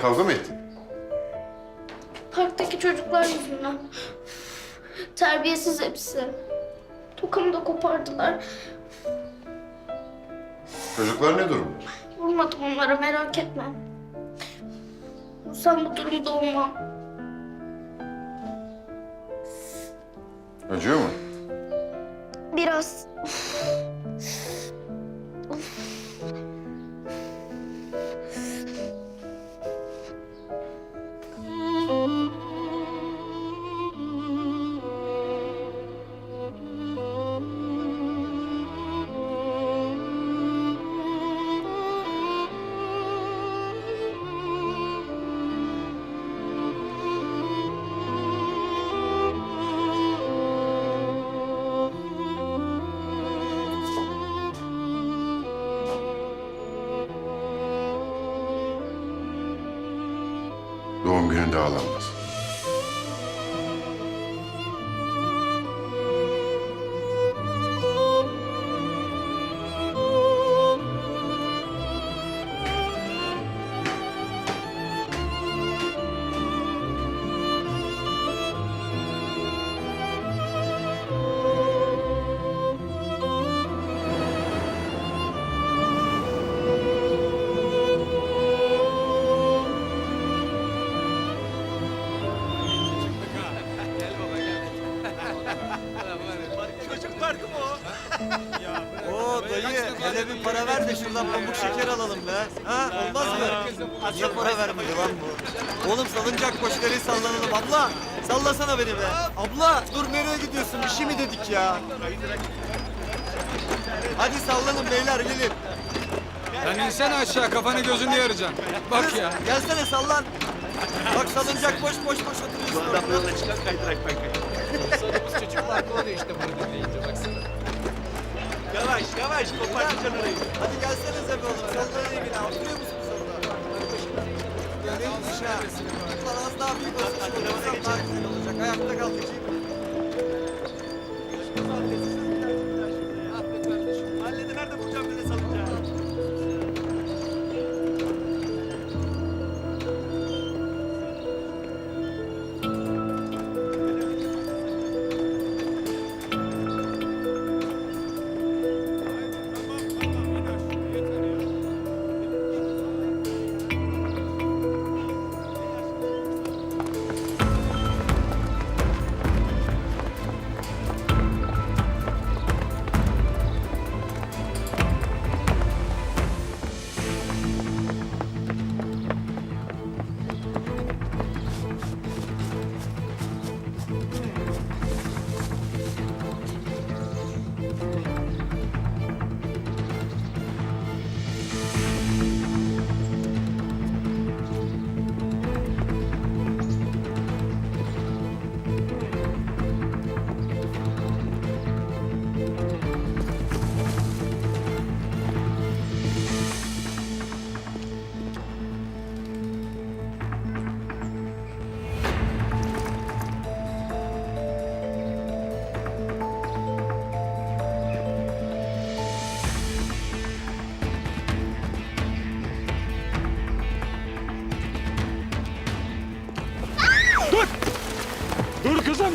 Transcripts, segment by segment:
Sen kavga mı ettin? Parktaki çocuklar yüzünden. Terbiyesiz hepsi. Tokamı da kopardılar. Çocuklar ne durumda? Vurmadım onlara merak etme. Sen bu durumda olma. Acıyor mu? Biraz. Gününde ağlanmaz. Hele bir para ver de şuradan pamuk şeker alalım be. Ha olmaz mı? Niye para vermedi lan bu? Oğlum salıncak koşuları sallanalım. Abla sallasana beni be. Abla dur nereye gidiyorsun? Bir şey mi dedik ya? Hadi sallanın beyler gelin. Lan insene aşağı kafanı gözünü yaracağım. Bak Kız, ya. Gelsene sallan. Bak salıncak boş boş boş oturuyorsun. orada. Yavaş yavaş kopartacaksın orayı. Hadi gelsenize be oğlum. Sallanayım yine. Oturuyor musunuz orada? Neymiş ha? Ulan az daha büyük olsa şu olursa daha güzel olacak. Ayakta kalkacağım.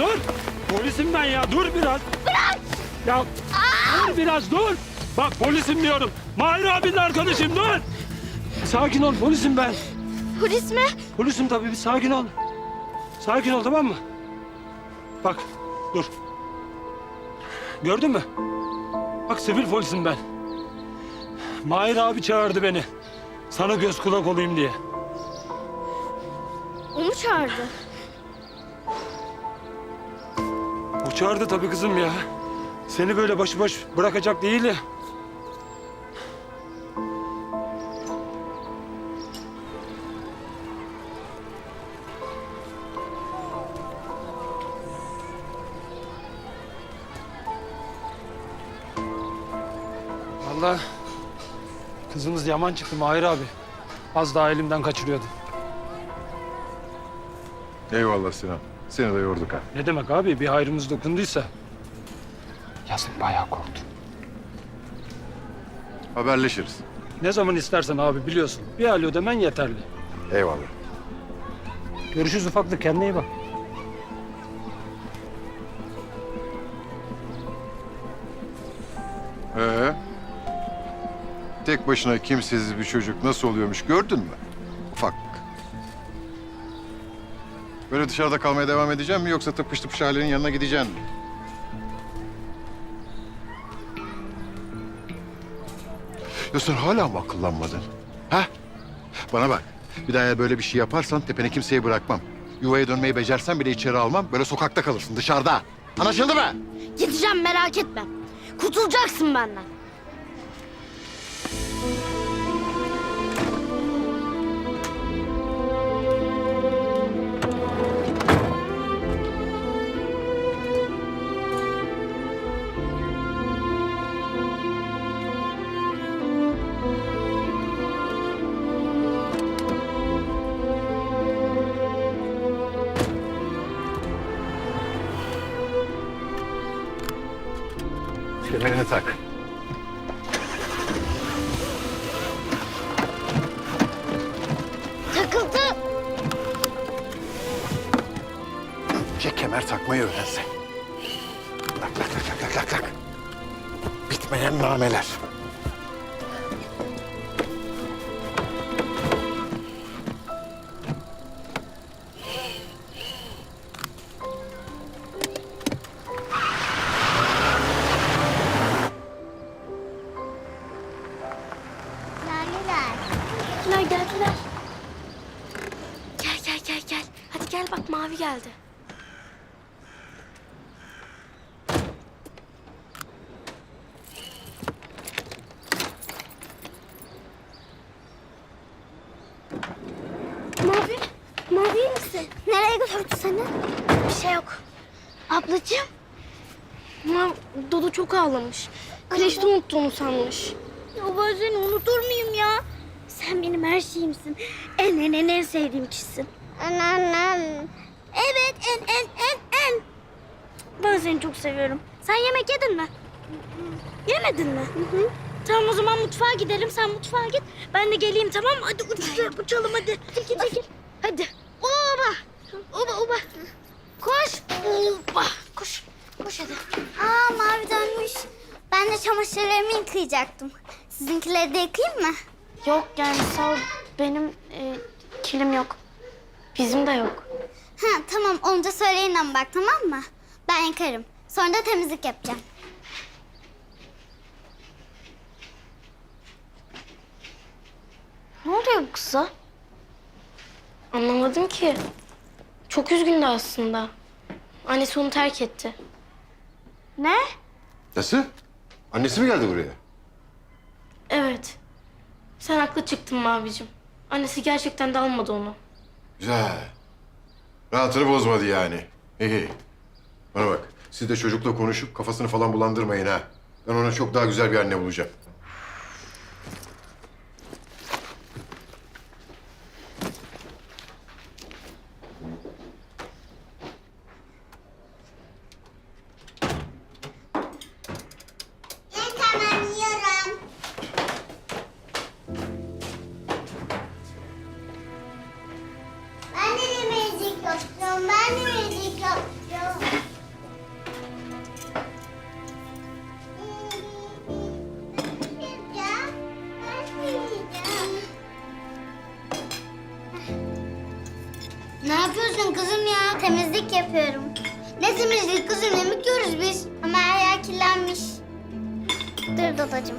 Dur. Polisim ben ya dur biraz. Bırak. Ya dur biraz dur. Bak polisim diyorum. Mahir abinin arkadaşım dur. Sakin ol polisim ben. Polis mi? Polisim tabii bir sakin ol. Sakin ol tamam mı? Bak dur. Gördün mü? Bak sivil polisim ben. Mahir abi çağırdı beni. Sana göz kulak olayım diye. O mu çağırdı? Çağırdı tabii kızım ya. Seni böyle başıboş bırakacak değil ya. Vallahi kızımız yaman çıktı Mahir abi. Az daha elimden kaçırıyordu. Eyvallah Sinan. Seni de yorduk ha. Ne demek abi bir hayrımız dokunduysa. Yazık bayağı korktum. Haberleşiriz. Ne zaman istersen abi biliyorsun. Bir alo demen yeterli. Eyvallah. Görüşürüz ufaklık kendine iyi bak. Ee, tek başına kimsesiz bir çocuk nasıl oluyormuş gördün mü? Ufak. Böyle dışarıda kalmaya devam edeceğim mi yoksa tıpış tıpış ailenin yanına gideceksin mi? Ya sen hala mı akıllanmadın? Ha? Bana bak. Bir daha eğer böyle bir şey yaparsan tepene kimseyi bırakmam. Yuvaya dönmeyi becersen bile içeri almam. Böyle sokakta kalırsın dışarıda. Anlaşıldı mı? Gideceğim merak etme. Kurtulacaksın benden. Kemer takmayı öğrensen. Lak lak lak lak lak lak lak. Bitmeyen nameler. Seni? Bir şey yok. Ablacığım. Ma Dodo çok ağlamış. Kreşte unuttuğunu sanmış. Ya ben seni unutur muyum ya? Sen benim her şeyimsin. En en en en sevdiğim kişisin. Anneannem. Evet en en en en. Ben seni çok seviyorum. Sen yemek yedin mi? Yemedin mi? Tamam o zaman mutfağa gidelim. Sen mutfağa git. Ben de geleyim tamam mı? Hadi uç, uçalım hadi. Çekil çekil. Hadi. Çamaşırlarımı yıkayacaktım. Sizinkileri de yıkayayım mı? Yok yani sağ ol. Benim e, kilim yok. Bizim de yok. Ha tamam olunca söyleyin ama bak tamam mı? Ben yıkarım. Sonra da temizlik yapacağım. Ne oluyor bu kıza? Anlamadım ki. Çok üzgündü aslında. Annesi onu terk etti. Ne? Nasıl? Annesi mi geldi buraya? Evet. Sen haklı çıktın Mavicim. Annesi gerçekten de almadı onu. Güzel. Rahatını bozmadı yani. İyi. Bana bak. Siz de çocukla konuşup kafasını falan bulandırmayın ha. Ben ona çok daha güzel bir anne bulacağım. Yapacağım. Ben de de yiyeceğim. Ne yapıyorsun kızım ya? Temizlik yapıyorum. Ne temizlik kızım? Yemek yiyoruz biz. Ama her yer kirlenmiş. Dur dadacığım.